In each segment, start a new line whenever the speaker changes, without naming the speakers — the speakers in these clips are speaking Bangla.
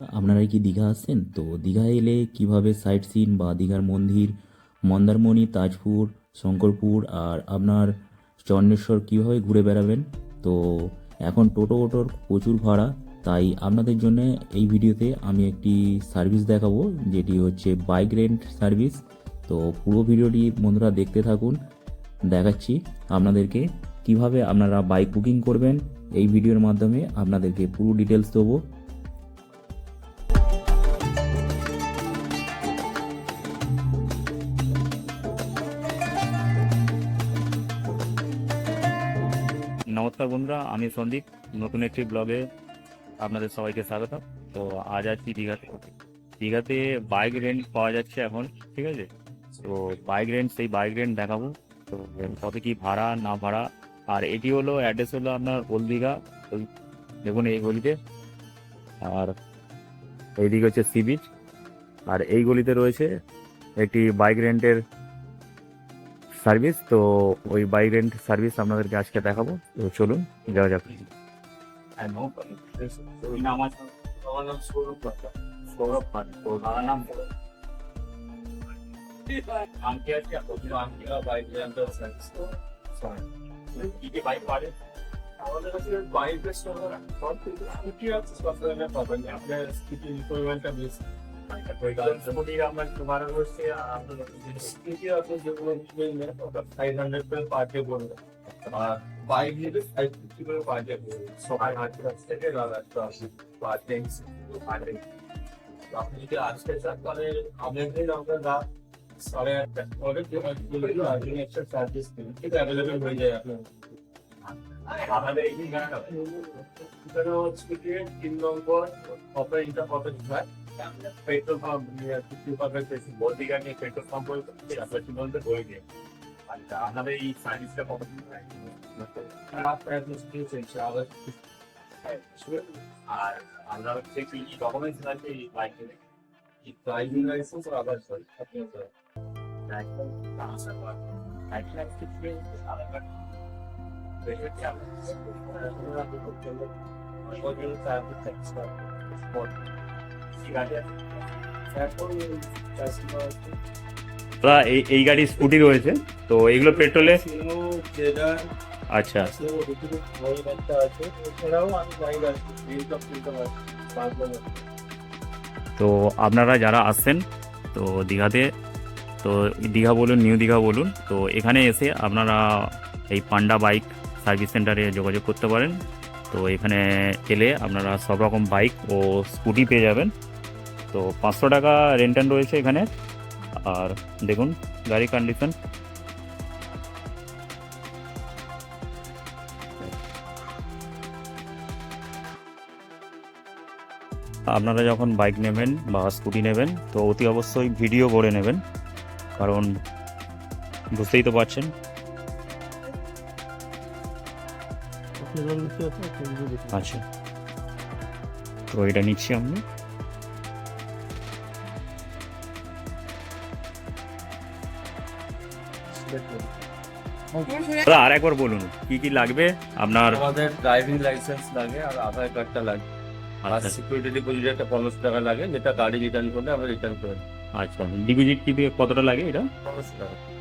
আপনারা কি দীঘা আসছেন? তো দীঘা এলে কীভাবে সাইট সিন বা দীঘার মন্দির, মন্দারমণি, তাজপুর, শঙ্করপুর আর আপনার চন্দ্রেশ্বর কীভাবে ঘুরে বেড়াবেন? তো এখন টোটো ওটোর প্রচুর ভাড়া, তাই আপনাদের জন্য এই ভিডিওতে আমি একটি সার্ভিস দেখাবো, যেটি হচ্ছে বাইক রেন্ট সার্ভিস তো পুরো ভিডিওটি বন্ধুরা দেখতে থাকুন, দেখাচ্ছি আপনাদেরকে কীভাবে আপনারা বাইক বুকিং করবেন। এই ভিডিওর মাধ্যমে আপনাদেরকে পুরো ডিটেলস দেবো। নমস্কার বন্ধুরা, আমি সন্দীপ। নতুন একটি ব্লগে আপনাদের সবাইকে স্বাগত তো আজ আছি দীঘাতে। দীঘাতে বাইক রেন্ট পাওয়া যাচ্ছে এখন, ঠিক আছে? তো বাইক রেন্ট সেই বাইক রেন্ট দেখাবো। তো কত কি ভাড়া, না ভাড়া? আর এটি হলো অ্যাড্রেস হলো আপনার ওল্ড দীঘা। দেখুন এই গলিতে। আর এইদিকে হচ্ছে সি বিচ আর এই গলিতে রয়েছে একটি বাইক রেন্টের সার্ভিস তো ওই বাইক রেন্ট সার্ভিস আপনাদেরকে আজকে দেখাবো। তো চলুন, যাওয়া যাক।
আমার নাম সৌরভ পাত্র সৌরভ পাত্র আমার নাম আংটি আছে আপনার আংটি বাইক রেন্টাল সার্ভিস কি কি বাইক পারে? আমাদের কাছে বাইক সব কিছু স্কুটি আছে। সব ধরনের পাবেন। আপনার স্কুটি রিকোয়ারমেন্টটা বেশি। আমার আপনি যদি আজকে চান দিন রাত সাড়ে আটটা একটা চার্জেস দিন ঠিক অ্যাভেলেবেল হয়ে যায় আপনার। আমাদের তিন নম্বর অপারেটর কত হয়। পেট্রোল পাম্প পার্সেন্ট বেশি বলদিঘা নিয়ে পেট্রোল পাম্প কি বলতে বই দিয়ে আর আমরা এই বাইকে ড্রাইভিং আর আধার কার্ড আধার কার্ড
দাদা এই এই গাড়ি স্কুটি রয়েছে। তো এইগুলো পেট্রোলে? আচ্ছা। তো আপনারা যারা আসছেন তো দীঘাতে তো দীঘা বলুন নিউ দীঘা বলুন তো এখানে এসে আপনারা এই পান্ডা বাইক সার্ভিস সেন্টারে যোগাযোগ করতে পারেন। তো এখানে এলে আপনারা সব রকম বাইক ও স্কুটি পেয়ে যাবেন। তো পাঁচশো টাকা রেন্টান রয়েছে এখানে। আর দেখুন গাড়ি কন্ডিশন আপনারা যখন বাইক নেবেন বা স্কুটি নেবেন তো অতি অবশ্যই ভিডিও করে নেবেন। কারণ বুঝতেই তো পারছেন। আচ্ছা। তো এটা নিচ্ছি আমি। দাদা আর একবার বলুন কি কি লাগবে? আপনার
আমাদের ড্রাইভিং লাইসেন্স লাগে আর আধার কার্ডটা লাগে। আর
আচ্ছা
সিকিউরিটি ডিপোজিট একটা পঞ্চাশ টাকা লাগে যেটা গাড়ি রিটার্ন করলে আমরা রিটার্ন করে।
আচ্ছা ডিপোজিট কি কতটা লাগে এটা?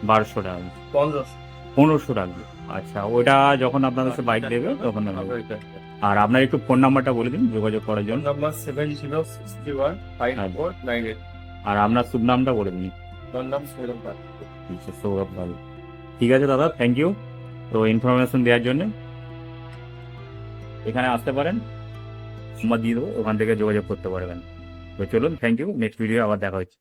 বারোশো টাকা।
পনেরোশো
পনেরোশো টাকা আচ্ছা ওটা যখন আপনাদের সাথে বাইক দেবে তখন। আর আপনার একটু ফোন নাম্বারটা বলে দিন যোগাযোগ করার জন্য।
Number seven zero sixty one five four nine eight
আর আপনার শুভ নামটা বলে দিন।
নাম সৌরভ পাল
সৌরভ ঠিক আছে দাদা থ্যাংক ইউ তো ইনফরমেশন দেওয়ার জন্য এখানে আসতে পারেন নম্বর দিয়ে দেবো, ওখান থেকে যোগাযোগ করতে পারবেন। তো চলুন থ্যাংক ইউ নেক্সট ভিডিও আবার দেখা হচ্ছে।